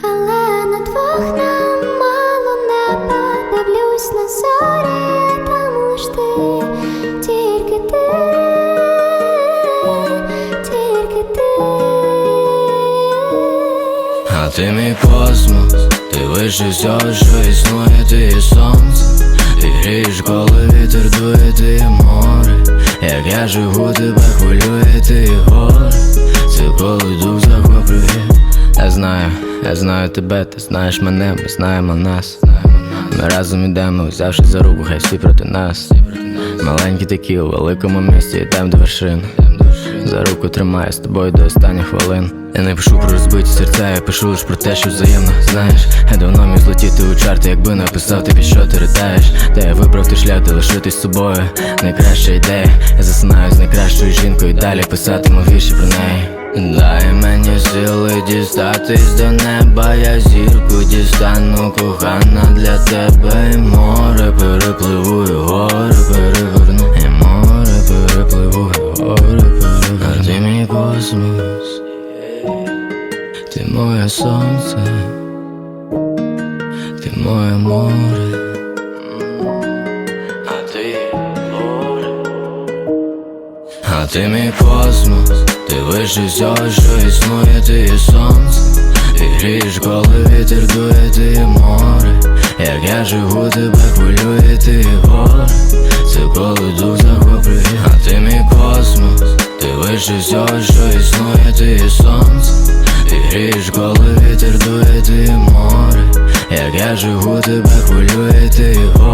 Але на двох нам мало неба. Дивлюсь на зорі, там лиш ти, тільки ти, тільки ти. А ти мій космос, ти всього, що існує, ти є сонце. Ти грієш, коли вітер дує, ти є море. Як я живу, тебе хвилює, ти є горе я знаю тебе, ти знаєш мене, ми знаємо нас. Ми разом ідемо, взявши за руку, хай всі проти нас. Маленькі такі у великому місті, йдем до вершин. За руку тримаю з тобою до останніх хвилин. Я не пишу про розбиті серця, я пишу лиш про те, що взаємно знаєш. Я давно міг злетіти у чарти, якби написав тобі, що ти ридаєш. Та я вибрав той шлях, де лишитись собою. Найкраща ідея, я засинаю з найкращою жінкою далі писатиму вірші про неї. Дай мені сили дістатись до неба, я зірку дістану, кохана для тебе і море перепливу, і гори переверну, і море перепливу, і гори переверну. А ти мій космос, ти моє сонце, ти моє море. А ти мій космос, ти вище всього, що існує, ти є сонце. Ти грієш, коли вітер дує, ти є море. Як я живу, тебе хвилює, ти є горе. Це коли дух захоплює А ти мій космос, ти вище всього, що існує, ти є сонце. Ти грієш, коли вітер дує, ти є море. Як я живу, тебе хвилює, ти є горе